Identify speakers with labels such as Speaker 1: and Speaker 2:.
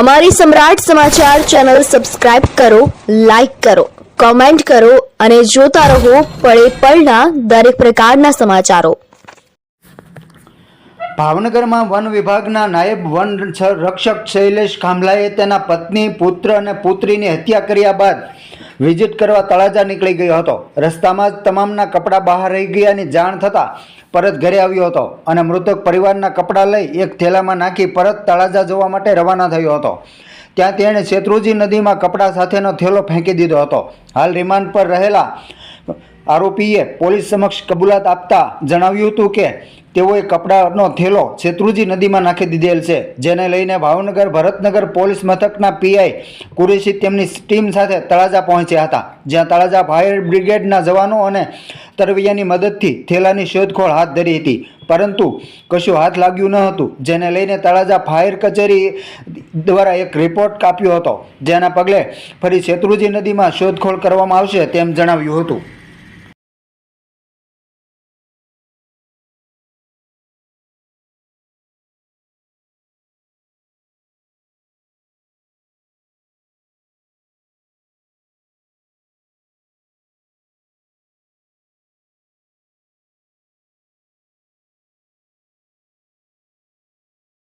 Speaker 1: અમારી સમ્રાટ સમાચાર channel subscribe કરો, લાઇક કરો, કોમેન્ટ કરો અને જોતા રહો પળે પળના દરેક પ્રકારના સમાચારો.
Speaker 2: ભાવનગરમાં વન વિભાગના નાયબ વન રક્ષક શૈલેષ ખાંભલાએ તેના પત્ની, પુત્ર અને પુત્રીની હત્યા કર્યા બાદ વિઝિટ કરવા તળાજા નીકળી ગયો હતો. રસ્તામાં જ તમામના કપડાં બહાર રહી ગયાની જાણ થતાં પરત ઘરે આવ્યો હતો અને મૃતક પરિવારના કપડાં લઈ એક થેલામાં નાખી પરત તળાજા જવા માટે રવાના થયો હતો. ત્યાં તેણે શેત્રુજી નદીમાં કપડાં સાથેનો થેલો ફેંકી દીધો હતો. હાલ રિમાન્ડ પર રહેલા આરોપીએ પોલીસ સમક્ષ કબૂલાત આપતા જણાવ્યું હતું કે તેઓએ કપડાનો થેલો શેત્રુજી નદીમાં નાખી દીધેલ છે, જેને લઈને ભાવનગર ભરતનગર પોલીસ મથકના પીઆઈ કુરેશી તેમની ટીમ સાથે તળાજા પહોંચ્યા હતા, જ્યાં તળાજા ફાયર બ્રિગેડના જવાનો અને તરવૈયાની મદદથી થેલાની શોધખોળ હાથ ધરી હતી. પરંતુ કશું હાથ લાગ્યું ન હતું, જેને લઈને તળાજા ફાયર કચેરી દ્વારા એક રિપોર્ટ કાપ્યો હતો, જેના પગલે ફરી શેત્રુજી નદીમાં શોધખોળ કરવામાં આવશે તેમ જણાવ્યું હતું.